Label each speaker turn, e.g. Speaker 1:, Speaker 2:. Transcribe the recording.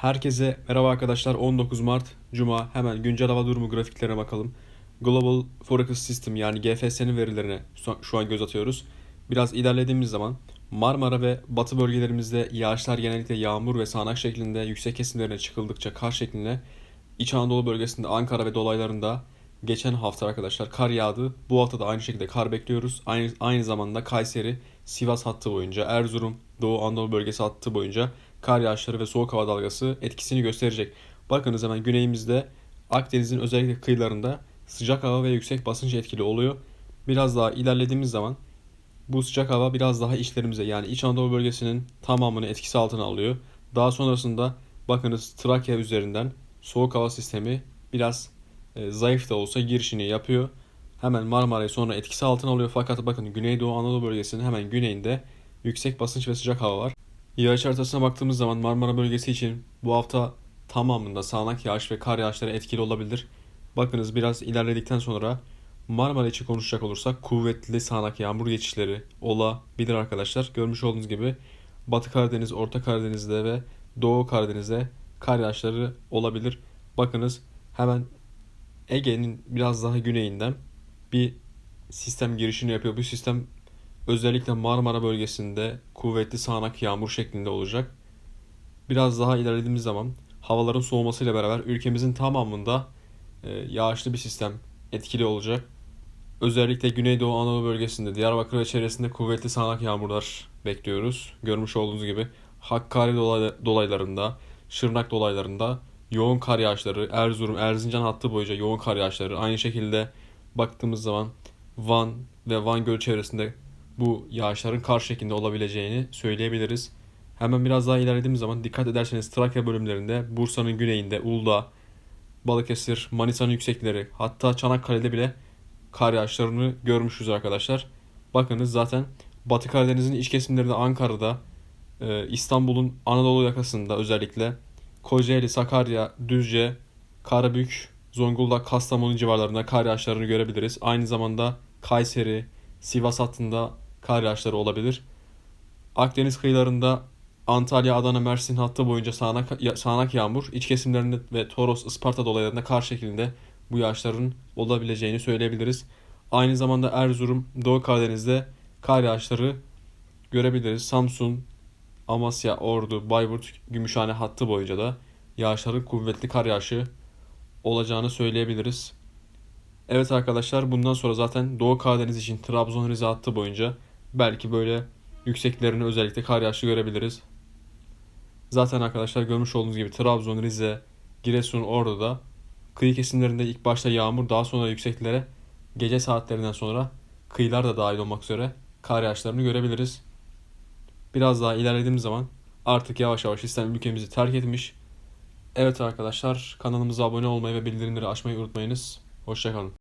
Speaker 1: Herkese merhaba arkadaşlar. 19 Mart Cuma. Hemen güncel hava durumu grafiklerine bakalım. Global Forecast System yani GFS'nin verilerine şu- an göz atıyoruz. Biraz ilerlediğimiz zaman Marmara ve Batı bölgelerimizde yağışlar genellikle yağmur ve sağanak şeklinde yüksek kesimlerine çıkıldıkça kar şeklinde İç Anadolu bölgesinde Ankara ve dolaylarında geçen hafta arkadaşlar kar yağdı. Bu hafta da aynı şekilde kar bekliyoruz. Aynı, aynı zamanda Kayseri, Sivas hattı boyunca, Erzurum, Doğu Anadolu bölgesi hattı boyunca kar yağışları ve soğuk hava dalgası etkisini gösterecek. Bakınız hemen güneyimizde Akdeniz'in özellikle kıyılarında sıcak hava ve yüksek basınç etkili oluyor. Biraz daha ilerlediğimiz zaman bu sıcak hava biraz daha içlerimize yani İç Anadolu bölgesinin tamamını etkisi altına alıyor. Daha sonrasında bakınız Trakya üzerinden soğuk hava sistemi biraz e, zayıf da olsa girişini yapıyor. Hemen Marmara'yı sonra etkisi altına alıyor fakat bakın Güneydoğu Anadolu bölgesinin hemen güneyinde yüksek basınç ve sıcak hava var. Yağış haritasına baktığımız zaman Marmara bölgesi için bu hafta tamamında sağanak yağış ve kar yağışları etkili olabilir. Bakınız biraz ilerledikten sonra Marmara için konuşacak olursak kuvvetli sağanak yağmur geçişleri olabilir arkadaşlar. Görmüş olduğunuz gibi Batı Karadeniz, Orta Karadeniz'de ve Doğu Karadeniz'de kar yağışları olabilir. Bakınız hemen Ege'nin biraz daha güneyinden bir sistem girişini yapıyor. Bu sistem özellikle Marmara bölgesinde kuvvetli sağanak yağmur şeklinde olacak. Biraz daha ilerlediğimiz zaman havaların soğumasıyla beraber ülkemizin tamamında e, yağışlı bir sistem etkili olacak. Özellikle Güneydoğu Anadolu bölgesinde, Diyarbakır ve çevresinde kuvvetli sağanak yağmurlar bekliyoruz. Görmüş olduğunuz gibi Hakkari dolay- dolaylarında, Şırnak dolaylarında yoğun kar yağışları, Erzurum, Erzincan hattı boyunca yoğun kar yağışları. Aynı şekilde baktığımız zaman Van ve Van Gölü çevresinde bu yağışların kar şeklinde olabileceğini söyleyebiliriz. Hemen biraz daha ilerlediğimiz zaman dikkat ederseniz Trakya bölümlerinde, Bursa'nın güneyinde, Uludağ, Balıkesir, Manisa'nın yüksekleri, hatta Çanakkale'de bile kar yağışlarını görmüşüz arkadaşlar. Bakınız zaten Batı Karadeniz'in iç kesimlerinde Ankara'da, e, İstanbul'un Anadolu yakasında özellikle Kocaeli, Sakarya, Düzce, Karabük, Zonguldak, Kastamonu civarlarında kar yağışlarını görebiliriz. Aynı zamanda Kayseri, Sivas hattında kar yağışları olabilir. Akdeniz kıyılarında Antalya, Adana, Mersin hattı boyunca sağanak, sağanak yağmur, iç kesimlerinde ve Toros, Isparta dolaylarında kar şeklinde bu yağışların olabileceğini söyleyebiliriz. Aynı zamanda Erzurum, Doğu Karadeniz'de kar yağışları görebiliriz. Samsun, Amasya, Ordu, Bayburt, Gümüşhane hattı boyunca da yağışların kuvvetli kar yağışı olacağını söyleyebiliriz. Evet arkadaşlar bundan sonra zaten Doğu Karadeniz için Trabzon Rize hattı boyunca belki böyle yükseklerini özellikle kar yağışı görebiliriz. Zaten arkadaşlar görmüş olduğunuz gibi Trabzon, Rize, Giresun, Ordu'da kıyı kesimlerinde ilk başta yağmur daha sonra yükseklere gece saatlerinden sonra kıyılar da dahil olmak üzere kar yağışlarını görebiliriz. Biraz daha ilerlediğimiz zaman artık yavaş yavaş sistem ülkemizi terk etmiş. Evet arkadaşlar kanalımıza abone olmayı ve bildirimleri açmayı unutmayınız. Hoşçakalın.